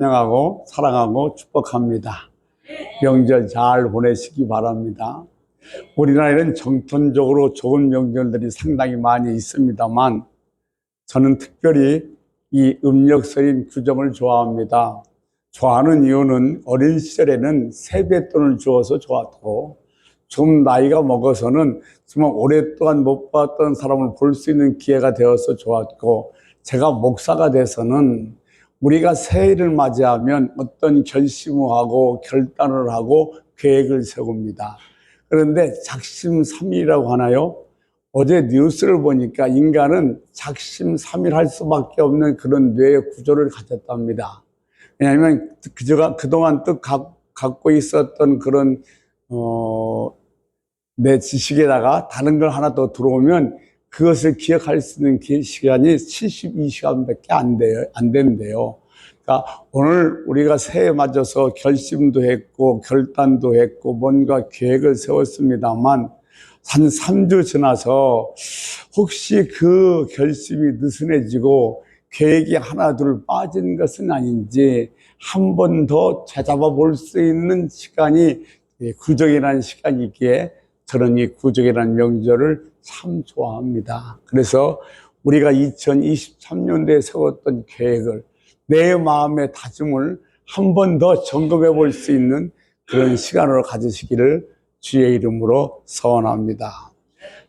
환영하고 사랑하고 축복합니다. 명절 잘 보내시기 바랍니다. 우리나라에는 정통적으로 좋은 명절들이 상당히 많이 있습니다만 저는 특별히 이 음력설인 규정을 좋아합니다. 좋아하는 이유는 어린 시절에는 세뱃돈을 주어서 좋았고 좀 나이가 먹어서는 정말 오랫동안 못 봤던 사람을 볼 수 있는 기회가 되어서 좋았고 제가 목사가 돼서는 우리가 새해를 맞이하면 어떤 결심을 하고 결단을 하고 계획을 세웁니다. 그런데 작심삼일이라고 하나요? 어제 뉴스를 보니까 인간은 작심삼일 할 수밖에 없는 그런 뇌의 구조를 가졌답니다. 왜냐하면 그저가 그동안 또 가- 갖고 있었던 그런 어, 내 지식에다가 다른 걸 하나 더 들어오면 그것을 기억할 수 있는 기- 시간이 72시간밖에 안 돼요. 안 된대요. 그러니까 오늘 우리가 새해 맞아서 결심도 했고 결단도 했고 뭔가 계획을 세웠습니다만 한 3주 지나서 혹시 그 결심이 느슨해지고 계획이 하나 둘 빠진 것은 아닌지 한 번더 되잡아 볼수 있는 시간이 이 구정이라는 시간이기에 저는 이 구정이라는 명절을 참 좋아합니다. 그래서 우리가 2023년도에 세웠던 계획을 내 마음의 다짐을 한 번 더 점검해 볼 수 있는 그런 시간으로 가지시기를 주의 이름으로 서원합니다.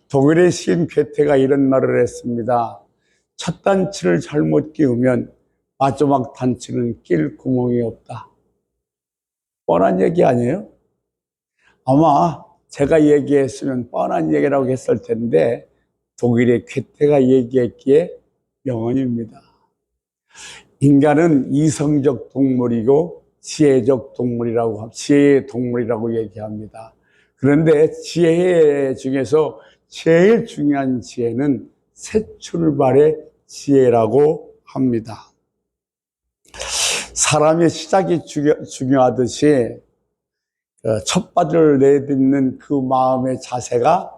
독일의 시인 괴테가 이런 말을 했습니다. 첫 단추를 잘못 끼우면 마지막 단추는 낄 구멍이 없다. 뻔한 얘기 아니에요? 아마 제가 얘기했으면 뻔한 얘기라고 했을 텐데 독일의 괴테가 얘기했기에 명언입니다. 인간은 이성적 동물이고 지혜적 동물이라고 합- 지혜의 동물이라고 얘기합니다. 그런데 지혜 중에서 제일 중요한 지혜는 새 출발의 지혜라고 합니다. 사람의 시작이 중요, 중요하듯이 어, 첫 발을 내딛는 그 마음의 자세가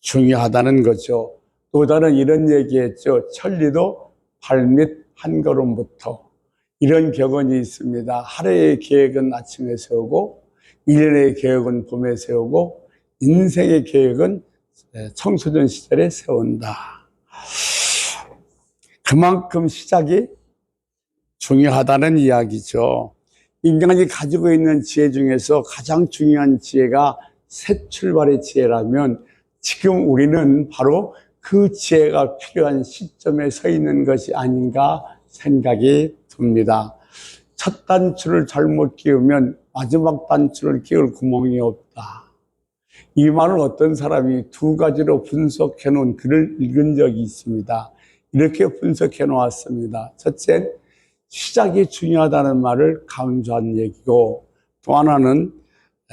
중요하다는 거죠. 또 다른 이런 얘기했죠. 천리도 발밑 한 걸음부터 이런 격언이 있습니다. 하루의 계획은 아침에 세우고 일년의 계획은 봄에 세우고 인생의 계획은 청소년 시절에 세운다. 그만큼 시작이 중요하다는 이야기죠. 인간이 가지고 있는 지혜 중에서 가장 중요한 지혜가 새 출발의 지혜라면 지금 우리는 바로 그 지혜가 필요한 시점에 서 있는 것이 아닌가 생각이 듭니다. 첫 단추를 잘못 끼우면 마지막 단추를 끼울 구멍이 없다. 이 말을 어떤 사람이 두 가지로 분석해 놓은 글을 읽은 적이 있습니다. 이렇게 분석해 놓았습니다. 첫째, 시작이 중요하다는 말을 강조한 얘기고 또 하나는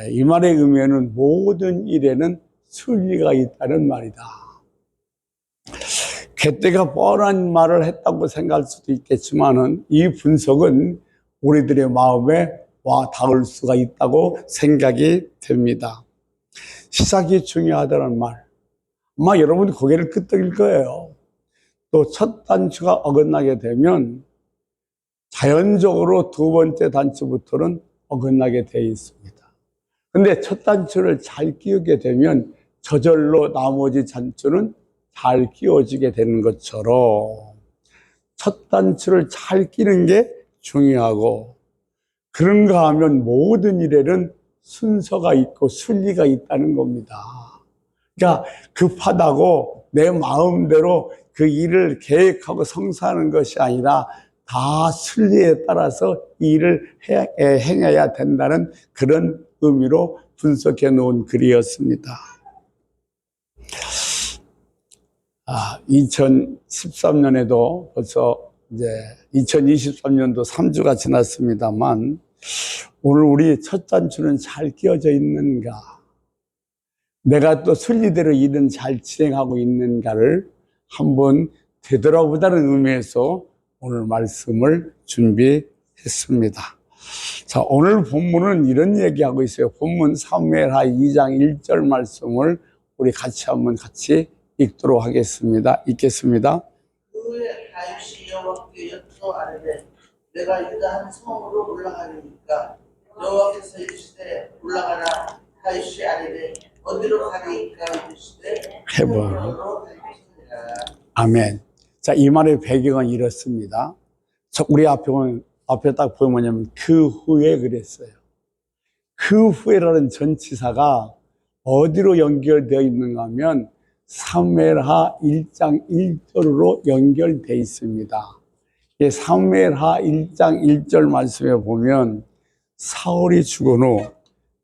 이 말의 의미는 모든 일에는 순리가 있다는 말이다. 개떼가 뻔한 말을 했다고 생각할 수도 있겠지만은 이 분석은 우리들의 마음에 와 닿을 수가 있다고 생각이 됩니다. 시작이 중요하다는 말. 아마 여러분이 고개를 끄덕일 거예요. 또 첫 단추가 어긋나게 되면 자연적으로 두 번째 단추부터는 어긋나게 되어 있습니다. 근데 첫 단추를 잘 끼우게 되면 저절로 나머지 단추는 잘 끼워지게 되는 것처럼 첫 단추를 잘 끼는 게 중요하고 그런가 하면 모든 일에는 순서가 있고 순리가 있다는 겁니다. 그러니까 급하다고 내 마음대로 그 일을 계획하고 성사하는 것이 아니라 다 순리에 따라서 이 일을 해- 에, 행해야 된다는 그런 의미로 분석해 놓은 글이었습니다. 아, 2013년에도 벌써 이제 2023년도 3주가 지났습니다만 오늘 우리 첫 단추는 잘 끼어져 있는가? 내가 또 순리대로 일은 잘 진행하고 있는가를 한번 되돌아보자는 의미에서 오늘 말씀을 준비했습니다. 자, 오늘 본문은 이런 얘기하고 있어요. 본문 사무엘하 2장 1절 말씀을 우리 같이 한번 같이 읽도록 하겠습니다. 읽겠습니다. 그 후에 다윗이 여호와께 여쭈어 아뢰되 내가 유다한 성으로 올라가니까 여호와께서 이르시되 올라가라 다윗이 아래에 어디로 가리까 이르시되 가리니라 아멘. 자, 이 말의 배경은 이렇습니다. 저 우리 앞에, 앞에 딱 보면 뭐냐면 그 후에 그랬어요. 그 후에라는 전치사가 어디로 연결되어 있는가 하면 사무엘하 1장 1절로 연결되어 있습니다. 이 사무엘하 1장 1절 말씀에 보면 사울이 죽은 후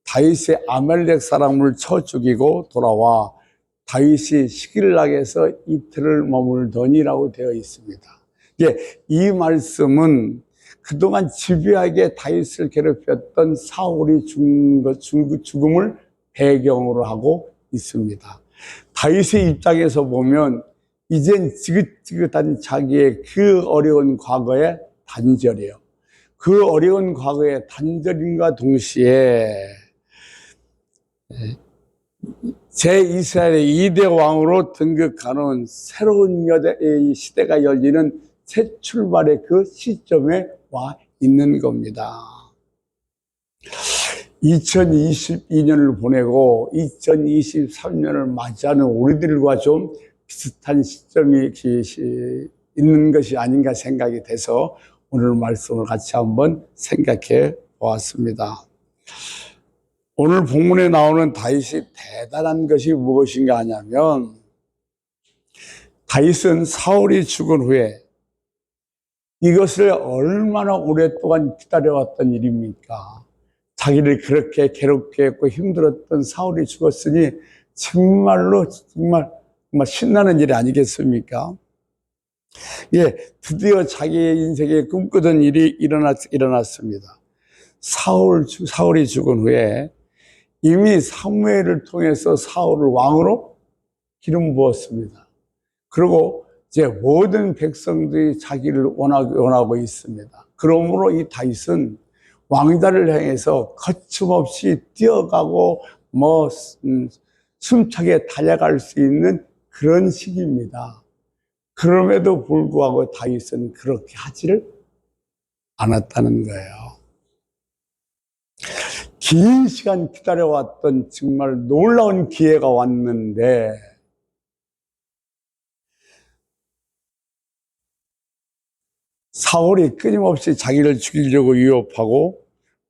다윗의 아멜렉 사람을 쳐 죽이고 돌아와 다윗이 시길락에서 이틀을 머물더니라고 되어 있습니다. 예, 이 말씀은 그동안 집요하게 다윗을 괴롭혔던 사울이 죽은 것, 죽- 죽음을 배경으로 하고 있습니다. 다윗의 입장에서 보면 이젠 지긋지긋한 자기의 그 어려운 과거의 단절이에요. 그 어려운 과거의 단절임과 동시에 제 이스라엘의 이대 왕으로 등극하는 새로운 시대가 열리는 새 출발의 그 시점에 와 있는 겁니다. 2022년을 보내고 2023년을 맞이하는 우리들과 좀 비슷한 시점이 있는 것이 아닌가 생각이 돼서 오늘 말씀을 같이 한번 생각해 보았습니다. 오늘 본문에 나오는 다윗이 대단한 것이 무엇인가 하냐면 다윗은 사울이 죽은 후에 이것을 얼마나 오랫동안 기다려왔던 일입니까? 자기를 그렇게 괴롭게 했고 힘들었던 사울이 죽었으니 정말로 정말, 정말 신나는 일이 아니겠습니까? 예, 드디어 자기의 인생에 꿈꾸던 일이 일어났, 일어났습니다. 사울, 죽- 사울이 죽은 후에 이미 사무엘을 통해서 사울을 왕으로 기름 부었습니다. 그리고 이제 모든 백성들이 자기를 원하고, 원하고 있습니다. 그러므로 이 다윗은 왕자를 향해서 거침없이 뛰어가고 뭐 음, 숨차게 달려갈 수 있는 그런 시기입니다. 그럼에도 불구하고 다윗은 그렇게 하지를 않았다는 거예요. 긴 시간 기다려왔던 정말 놀라운 기회가 왔는데 사울이 끊임없이 자기를 죽이려고 위협하고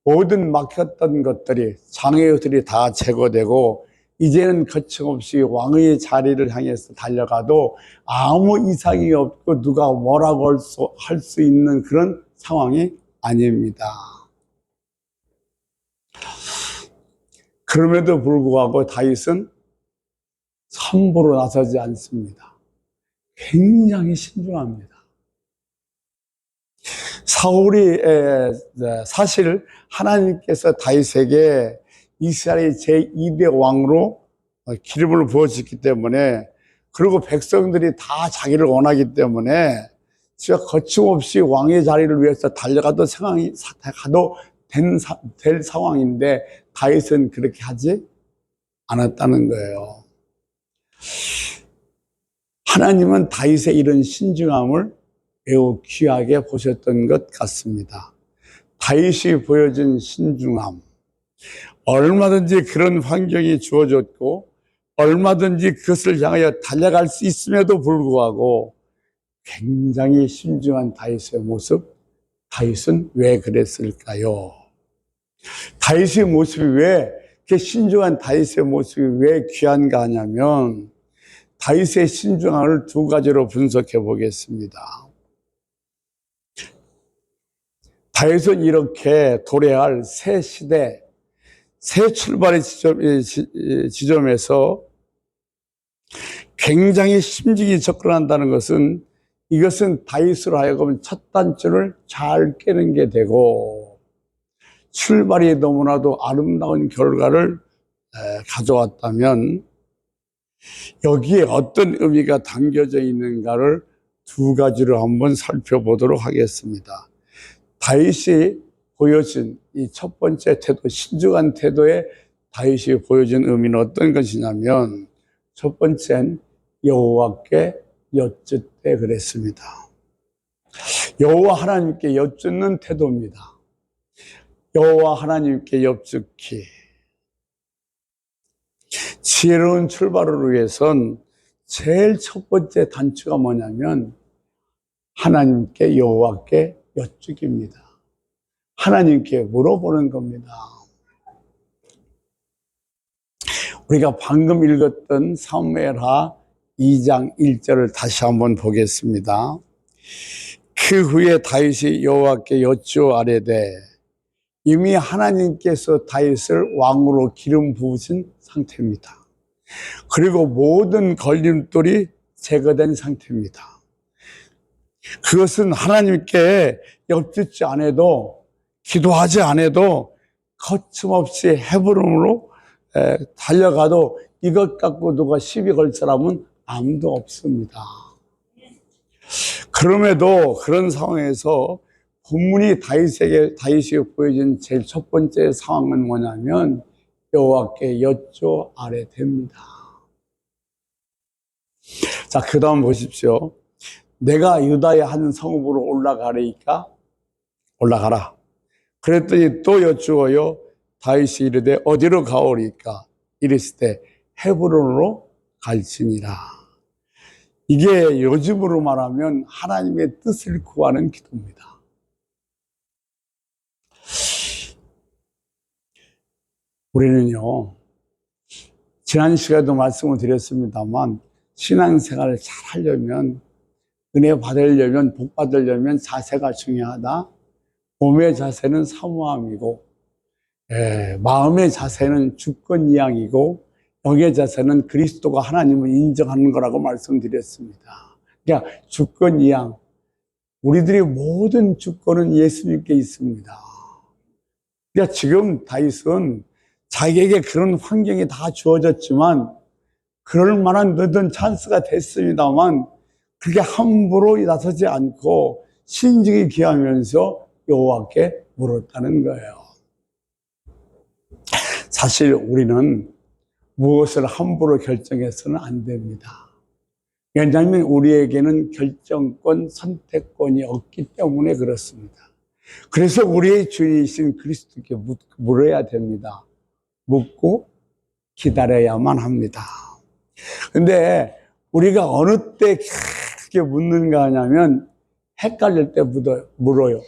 모든 막혔던 것들이 장애들이 다 제거되고 이제는 거침없이 왕의 자리를 향해서 달려가도 아무 이상이 없고 누가 뭐라고 할 수, 할 수 있는 그런 상황이 아닙니다. 그럼에도 불구하고 다윗은 함부로 나서지 않습니다. 굉장히 신중합니다. 사울이 사실 하나님께서 다윗에게 이스라엘의 제2대 왕으로 어, 기름을 부어주기 때문에 그리고 백성들이 다 자기를 원하기 때문에 진짜 거침없이 왕의 자리를 위해서 달려가도 상황이 가도 된, 사- 될 상황인데 다윗은 그렇게 하지 않았다는 거예요. 하나님은 다윗의 이런 신중함을 매우 귀하게 보셨던 것 같습니다. 다윗이 보여준 신중함. 얼마든지 그런 환경이 주어졌고, 얼마든지 그것을 향하여 달려갈 수 있음에도 불구하고, 굉장히 신중한 다윗의 모습, 다윗은 왜 그랬을까요? 다윗의 모습이 왜, 그 신중한 다윗의 모습이 왜 귀한가 하냐면, 다윗의 신중함을 두 가지로 분석해 보겠습니다. 다윗은 이렇게 도래할 새 시대, 새 출발의 지점, 지- 지점에서 굉장히 심직이 접근한다는 것은 이것은 다윗으로 하여금 첫 단추를 잘 깨는 게 되고 출발이 너무나도 아름다운 결과를 에, 가져왔다면 여기에 어떤 의미가 담겨져 있는가를 두 가지로 한번 살펴보도록 하겠습니다. 다윗이 보여준 이 첫 번째 태도, 신중한 태도에 다윗이 보여준 의미는 어떤 것이냐면 첫 번째는 여호와께 여쭙되 그랬습니다. 여호와 하나님께 여쭙는 태도입니다. 여호와 하나님께 여쭙기. 지혜로운 출발을 위해선 제일 첫 번째 단추가 뭐냐면 하나님께 여호와께 여쭙기입니다. 하나님께 물어보는 겁니다. 우리가 방금 읽었던 사무엘하 2장 1절을 다시 한번 보겠습니다. 그 후에 다윗이 여호와께 여쭈어 아뢰되 이미 하나님께서 다윗을 왕으로 기름 부으신 상태입니다. 그리고 모든 걸림돌이 제거된 상태입니다. 그것은 하나님께 엽짓지 않아도 기도하지 않아도 거침없이 해부름으로 에, 달려가도 이것 갖고 누가 시비 걸 사람은 아무도 없습니다. 그럼에도 그런 상황에서 본문이 다윗에게 다윗이 보여준 제일 첫 번째 상황은 뭐냐면 여호와께 여쭈 아래 됩니다. 자, 그다음 보십시오. 내가 유다의 한 성읍으로 올라가리까 올라가라. 그랬더니 또 여쭈어요. 다윗이 이르되 어디로 가오리까? 이랬을 때 헤브론으로 갈지니라. 이게 요즘으로 말하면 하나님의 뜻을 구하는 기도입니다. 우리는요, 지난 시간에도 말씀을 드렸습니다만, 신앙생활을 잘 하려면, 은혜 받으려면, 복 받으려면 자세가 중요하다. 몸의 자세는 사모함이고, 예, 마음의 자세는 주권 이양이고, 영의 자세는 그리스도가 하나님을 인정하는 거라고 말씀드렸습니다. 그러니까 주권 이양. 우리들의 모든 주권은 예수님께 있습니다. 그러니까 지금 다윗은 자기에게 그런 환경이 다 주어졌지만 그럴 만한 너든 찬스가 됐습니다만 그렇게 함부로 나서지 않고 신중히 기하면서 여호와께 물었다는 거예요. 사실 우리는 무엇을 함부로 결정해서는 안 됩니다. 왜냐하면 우리에게는 결정권, 선택권이 없기 때문에 그렇습니다. 그래서 우리의 주인이신 그리스도께 묻- 물어야 됩니다. 묻고 기다려야만 합니다. 근데 우리가 어느 때 그렇게 묻는가 하냐면 헷갈릴 때 묻어요, 물어요.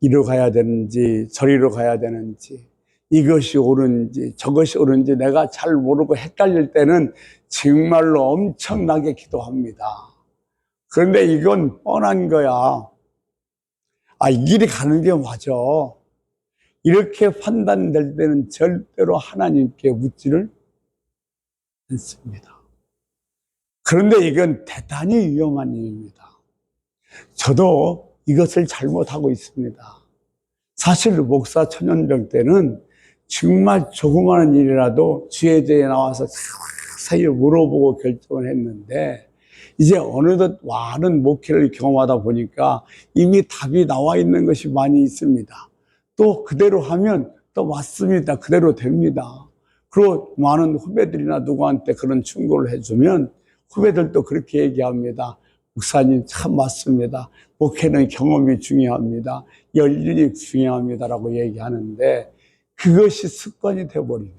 이리로 가야 되는지 저리로 가야 되는지 이것이 옳은지 저것이 옳은지 내가 잘 모르고 헷갈릴 때는 정말로 엄청나게 기도합니다. 그런데 이건 뻔한 거야. 아, 이 길이 가는 게 맞아. 이렇게 판단될 때는 절대로 하나님께 묻지를 않습니다. 그런데 이건 대단히 위험한 일입니다. 저도 이것을 잘못하고 있습니다. 사실 목사 천연병 때는 정말 조그마한 일이라도 주의제에 나와서 자세히 물어보고 결정을 했는데 이제 어느덧 많은 목회를 경험하다 보니까 이미 답이 나와 있는 것이 많이 있습니다. 또 그대로 하면 또 맞습니다. 그대로 됩니다. 그리고 많은 후배들이나 누구한테 그런 충고를 해주면 후배들도 그렇게 얘기합니다. 목사님 참 맞습니다. 목회는 경험이 중요합니다. 열린이 중요합니다라고 얘기하는데 그것이 습관이 돼버리면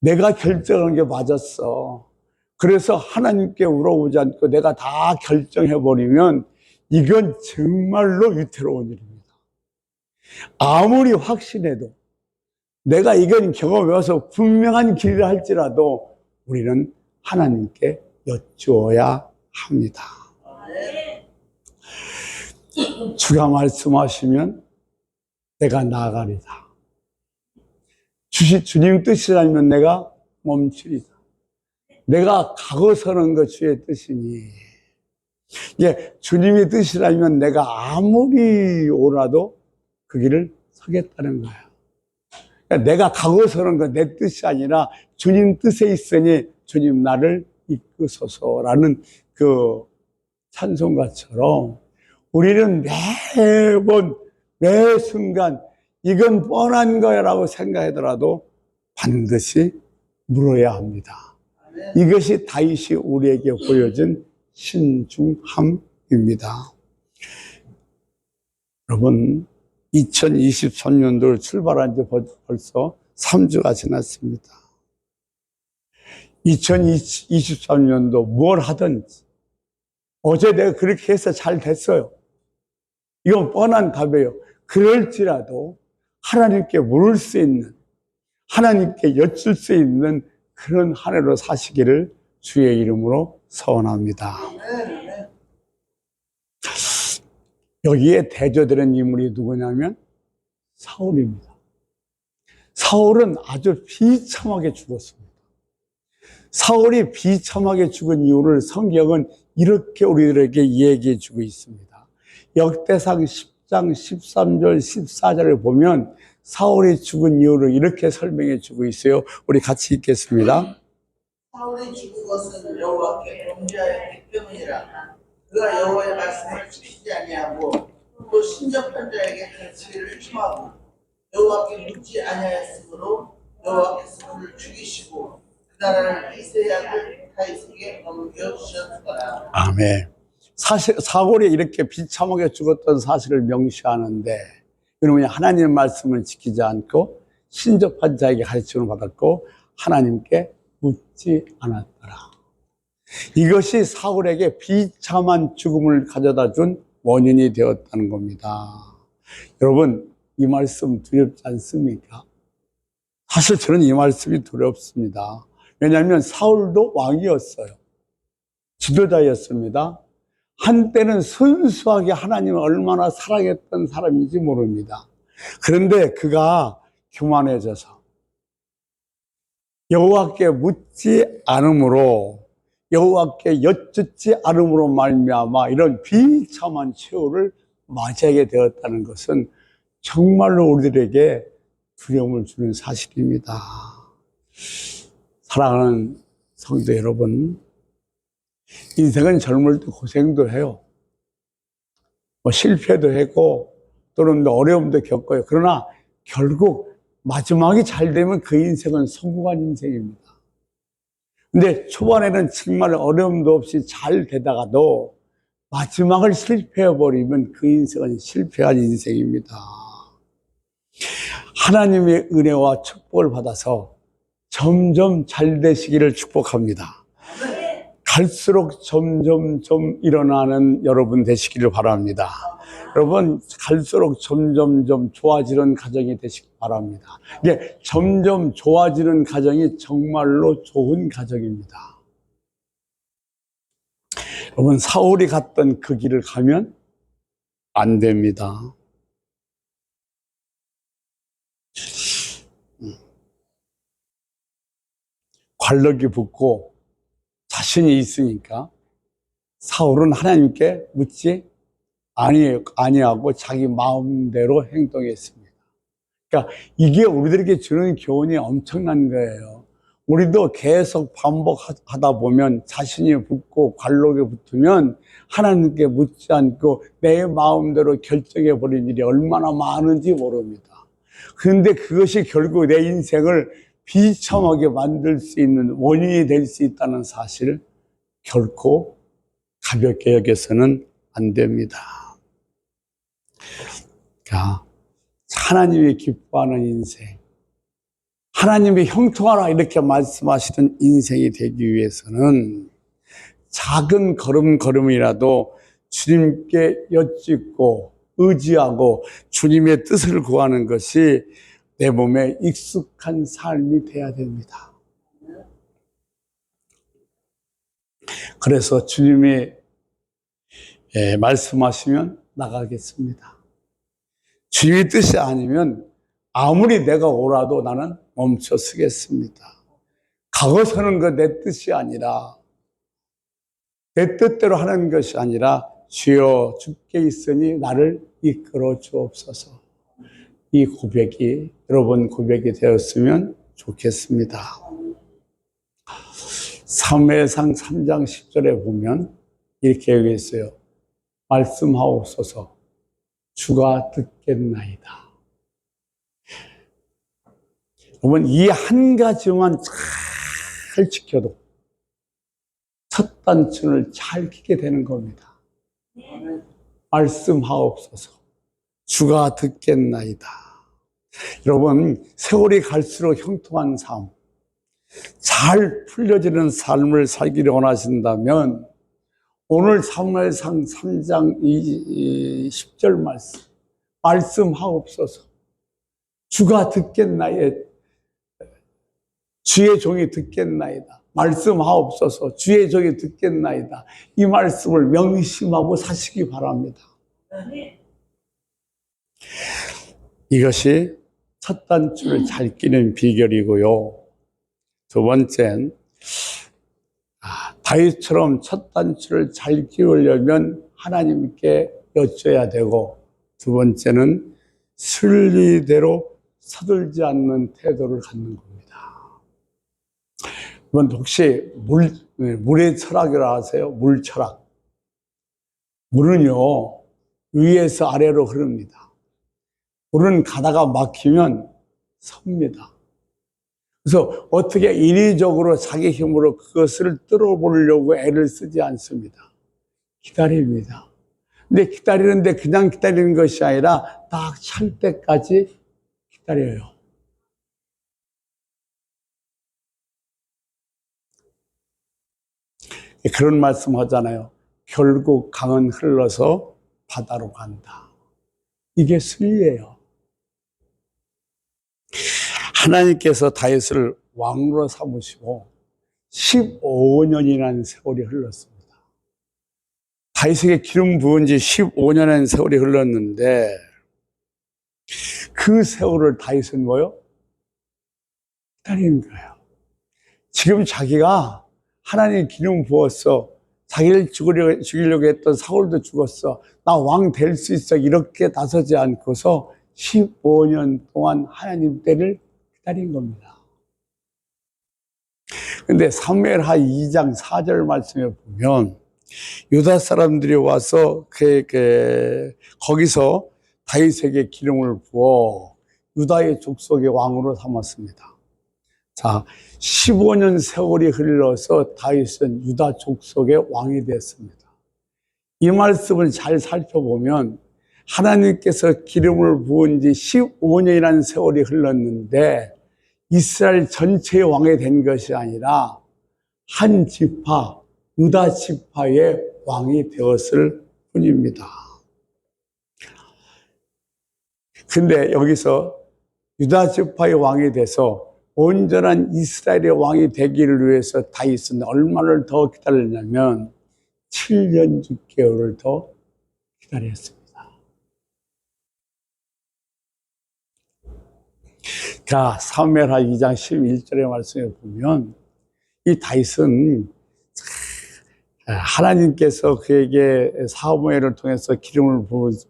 내가 결정한 게 맞았어. 그래서 하나님께 물어보지 않고 내가 다 결정해버리면 이건 정말로 위태로운 일입니다. 아무리 확신해도 내가 이건 경험해서 분명한 길이라 할지라도 우리는 하나님께 여쭈어야 합니다. 주가 말씀하시면 내가 나가리다. 주시, 주님 뜻이라면 내가 멈추리다. 내가 가고 서는 것 주의 뜻이니. 예, 주님의 뜻이라면 내가 아무리 오라도 그 길을 서겠다는 거예요. 그러니까 내가 가고 서는 건 내 뜻이 아니라 주님 뜻에 있으니 주님 나를 이끄소서라는 그 찬송가처럼 우리는 매번 매 순간 이건 뻔한 거야라고 생각하더라도 반드시 물어야 합니다. 이것이 다윗이 우리에게 보여준 신중함입니다. 여러분, 2023년도를 출발한 지 벌- 벌써 3주가 지났습니다. 2023년도 뭘 하든지 어제 내가 그렇게 해서 잘 됐어요. 이건 뻔한 답이에요. 그럴지라도 하나님께 물을 수 있는, 하나님께 여쭐 수 있는 그런 한 해로 사시기를 주의 이름으로 서원합니다. 여기에 대조되는 인물이 누구냐면 사울입니다. 사울은 아주 비참하게 죽었습니다. 사울이 비참하게 죽은 이유를 성경은 이렇게 우리들에게 얘기해 주고 있습니다. 역대상 10장 13절 14절을 보면 사울이 죽은 이유를 이렇게 설명해 주고 있어요. 우리 같이 읽겠습니다. 사울이 죽은 것은 여호와께 범죄하였기 때문이라 그가 여호와의 말씀을 지키지 아니하고 또 신접한 자에게 가치를 침하고 여호와께 묻지 아니하였으므로 여호와께서 그를 죽이시고 그 아멘. 사실 사골이 이렇게 비참하게 죽었던 사실을 명시하는데 그러면 하나님의 말씀을 지키지 않고 신접한 자에게 가르침을 받았고 하나님께 묻지 않았더라. 이것이 사울에게 비참한 죽음을 가져다 준 원인이 되었다는 겁니다. 여러분, 이 말씀 두렵지 않습니까? 사실 저는 이 말씀이 두렵습니다. 왜냐하면 사울도 왕이었어요. 지도자였습니다. 한때는 순수하게 하나님을 얼마나 사랑했던 사람인지 모릅니다. 그런데 그가 교만해져서 여호와께 묻지 않으므로 여호와께 여쭙지 않으므로 말미암아 이런 비참한 최후를 맞이하게 되었다는 것은 정말로 우리들에게 두려움을 주는 사실입니다. 사랑하는 성도 여러분, 인생은 젊을 때 고생도 해요. 뭐 실패도 했고 또는 뭐 어려움도 겪어요. 그러나 결국 마지막이 잘 되면 그 인생은 성공한 인생입니다. 근데 초반에는 정말 어려움도 없이 잘 되다가도 마지막을 실패해 버리면 그 인생은 실패한 인생입니다. 하나님의 은혜와 축복을 받아서 점점 잘 되시기를 축복합니다. 갈수록 점점 좀 일어나는 여러분 되시기를 바랍니다. 여러분 갈수록 점점 좀 좋아지는 가정이 되시기 바랍니다. 이게 점점 좋아지는 가정이 정말로 좋은 가정입니다. 여러분 사울이 갔던 그 길을 가면 안 됩니다. 관력이 붙고 자신이 있으니까 사울은 하나님께 묻지 아니, 아니하고 자기 마음대로 행동했습니다. 그러니까 이게 우리들에게 주는 교훈이 엄청난 거예요. 우리도 계속 반복하다 보면 자신이 붙고 관록에 붙으면 하나님께 묻지 않고 내 마음대로 결정해 버린 일이 얼마나 많은지 모릅니다. 그런데 그것이 결국 내 인생을 비참하게 만들 수 있는 원인이 될 수 있다는 사실을 결코 가볍게 여겨서는 안 됩니다. 자, 하나님이 기뻐하는 인생, 하나님이 형통하라 이렇게 말씀하시는 인생이 되기 위해서는 작은 걸음걸음이라도 주님께 여쭙고 의지하고 주님의 뜻을 구하는 것이 내 몸에 익숙한 삶이 돼야 됩니다. 그래서 주님이 예, 말씀하시면 나가겠습니다. 주님의 뜻이 아니면 아무리 내가 오라도 나는 멈춰 서겠습니다. 가고 서는 거 내 뜻이 아니라 내 뜻대로 하는 것이 아니라 주여 주께 있으니 나를 이끌어 주옵소서. 이 고백이 여러분 고백이 되었으면 좋겠습니다. 사무엘상 3장 10절에 보면 이렇게 여기 있어요. 말씀하옵소서 주가 듣겠나이다. 여러분 이 한 가지만 잘 지켜도 첫 단추를 잘 끼게 되는 겁니다. 말씀하옵소서 주가 듣겠나이다. 여러분, 세월이 갈수록 형통한 삶, 잘 풀려지는 삶을 살기를 원하신다면 오늘 사무엘상 3장 10절 말씀 말씀하옵소서. 주가 듣겠나이다 주의 종이 듣겠나이다. 말씀하옵소서. 주의 종이 듣겠나이다. 이 말씀을 명심하고 사시기 바랍니다. 이것이 첫 단추를 잘 끼는 비결이고요 두 번째는 아, 다윗처럼 첫 단추를 잘 끼우려면 하나님께 여쭤야 되고 두 번째는 순리대로 서둘지 않는 태도를 갖는 겁니다. 여러분 혹시 물, 네, 물의 철학이라 하세요? 물 철학. 물은요 위에서 아래로 흐릅니다. 물은 가다가 막히면 섭니다. 그래서 어떻게 인위적으로 자기 힘으로 그것을 뚫어보려고 애를 쓰지 않습니다. 기다립니다. 근데 기다리는데 그냥 기다리는 것이 아니라 딱 찰 때까지 기다려요. 그런 말씀 하잖아요. 결국 강은 흘러서 바다로 간다. 이게 순리예요. 하나님께서 다윗을 왕으로 삼으시고 15년이라는 세월이 흘렀습니다. 다윗에게 기름 부은 지 15년의 세월이 흘렀는데 그 세월을 다윗은 뭐요? 기다리는 거예요. 지금 자기가 하나님 기름 부었어. 자기를 죽이려고, 죽이려고 했던 사울도 죽었어. 나 왕 될 수 있어. 이렇게 나서지 않고서 15년 동안 하나님 때를 기다린 겁니다. 근데 사무엘하 2장 4절 말씀에 보면 유다 사람들이 와서 그, 그 거기서 다윗에게 기름을 부어 유다의 족속의 왕으로 삼았습니다. 자, 15년 세월이 흘러서 다윗은 유다 족속의 왕이 됐습니다. 이 말씀을 잘 살펴보면 하나님께서 기름을 부은 지 15년이라는 세월이 흘렀는데 이스라엘 전체의 왕이 된 것이 아니라 한 지파, 유다 지파의 왕이 되었을 뿐입니다. 근데 여기서 유다 지파의 왕이 돼서 온전한 이스라엘의 왕이 되기를 위해서 다윗은 얼마를 더 기다렸냐면 7년 6개월을 더 기다렸습니다. 자, 사무엘하 2장 11절의 말씀에 보면 이 다윗은 하나님께서 그에게 사무엘을 통해서 기름을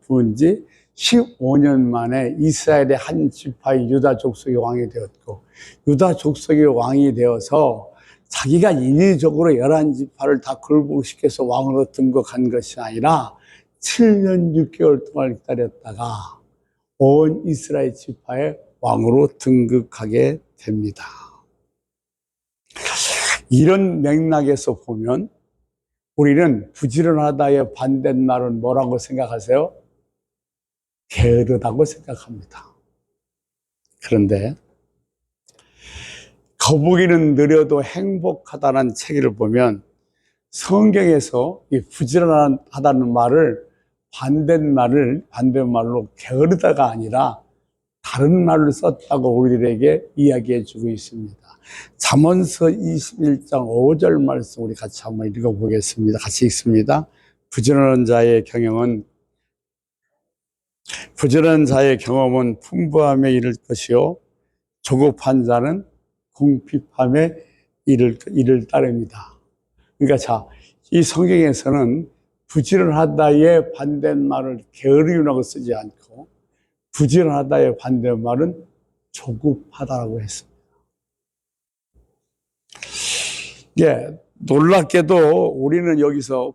부은 지 15년 만에 이스라엘의 한 지파의 유다 족속의 왕이 되었고 유다 족속의 왕이 되어서 자기가 인위적으로 열한 지파를 다 굴복시켜서 왕으로 등극한 것이 아니라 7년 6개월 동안 기다렸다가 온 이스라엘 지파의 왕으로 등극하게 됩니다. 이런 맥락에서 보면 우리는 부지런하다의 반대말은 뭐라고 생각하세요? 게으르다고 생각합니다. 그런데 거북이는 느려도 행복하다는 책을 보면 성경에서 이 부지런하다는 말을 반대말을 반대말로 게으르다가 아니라 다른 말을 썼다고 우리들에게 이야기해 주고 있습니다. 잠언서 21장 5절 말씀 우리 같이 한번 읽어 보겠습니다. 같이 읽습니다. 부지런한 자의 경영은 부지런한 자의 경험은 풍부함에 이를 것이요 조급한 자는 궁핍함에 이를 이를 따릅니다. 그러니까 자, 이 성경에서는 부지런하다의 반대말을 게으르다고 쓰지 않고 부지런하다의 반대말은 조급하다라고 했습니다. 예, 놀랍게도 우리는 여기서